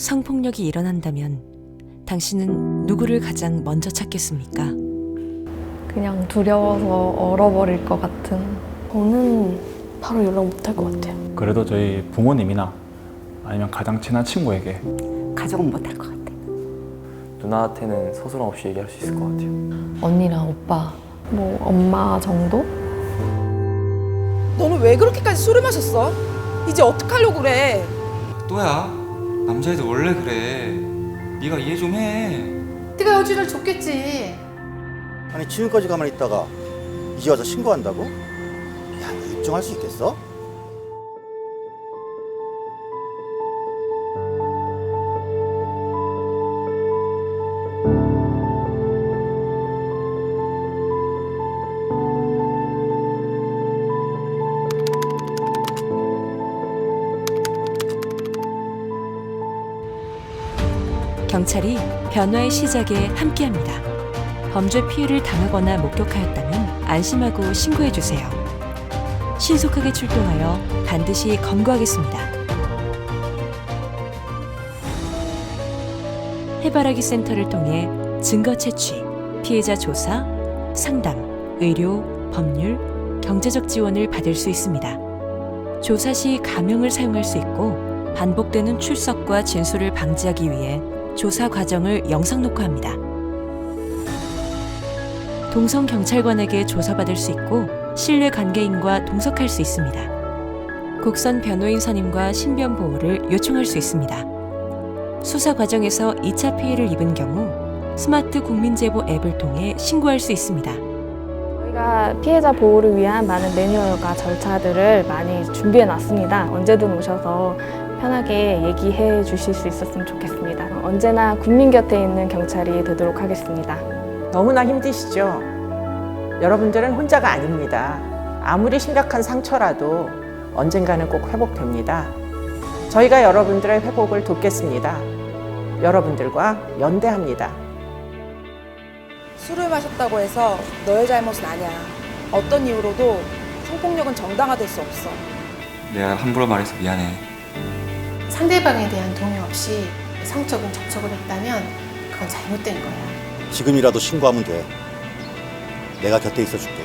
성폭력이 일어난다면 당신은 누구를 가장 먼저 찾겠습니까? 그냥 두려워서 얼어버릴 것 같은 저는 바로 연락 못할 것 같아요. 그래도 저희 부모님이나 아니면 가장 친한 친구에게 가족은 못할 것 같아. 누나한테는 서스럼 없이 얘기할 수 있을 것 같아요. 언니랑 오빠 뭐 엄마 정도? 너는 왜 그렇게까지 술을 마셨어? 이제 어떡하려고 그래? 또야 남자애들 원래 그래 네가 이해 좀 해 네가 여지를 줬겠지. 아니 지금까지 가만히 있다가 이제 와서 신고한다고? 야, 너 입증할 수 있겠어? 경찰이 변화의 시작에 함께합니다. 범죄 피해를 당하거나 목격하였다면 안심하고 신고해 주세요. 신속하게 출동하여 반드시 검거하겠습니다. 해바라기 센터를 통해 증거 채취, 피해자 조사, 상담, 의료, 법률, 경제적 지원을 받을 수 있습니다. 조사 시 가명을 사용할 수 있고 반복되는 출석과 진술을 방지하기 위해 조사 과정을 영상 녹화합니다. 동성 경찰관에게 조사받을 수 있고 신뢰 관계인과 동석할 수 있습니다. 국선 변호인 선임과 신변 보호를 요청할 수 있습니다. 수사 과정에서 2차 피해를 입은 경우 스마트 국민제보 앱을 통해 신고할 수 있습니다. 저희가 피해자 보호를 위한 많은 매뉴얼과 절차들을 많이 준비해 놨습니다. 언제든 오셔서 편하게 얘기해 주실 수 있었으면 좋겠습니다. 언제나 국민 곁에 있는 경찰이 되도록 하겠습니다. 너무나 힘드시죠? 여러분들은 혼자가 아닙니다. 아무리 심각한 상처라도 언젠가는 꼭 회복됩니다. 저희가 여러분들의 회복을 돕겠습니다. 여러분들과 연대합니다. 술을 마셨다고 해서 너의 잘못은 아니야. 어떤 이유로도 성폭력은 정당화될 수 없어. 내가 함부로 말해서 미안해 상대방에 대한 동의 없이 성적인 접촉을 했다면 그건 잘못된 거야. 지금이라도 신고하면 돼. 내가 곁에 있어 줄게.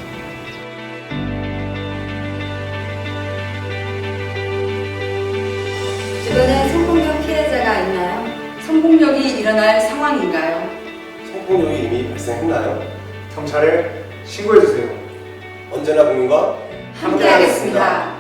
주변에 성폭력 피해자가 있나요? 성폭력이 일어날 상황인가요? 성폭력이 이미 발생했나요? 경찰에 신고해주세요. 언제나 국민과 함께하겠습니다.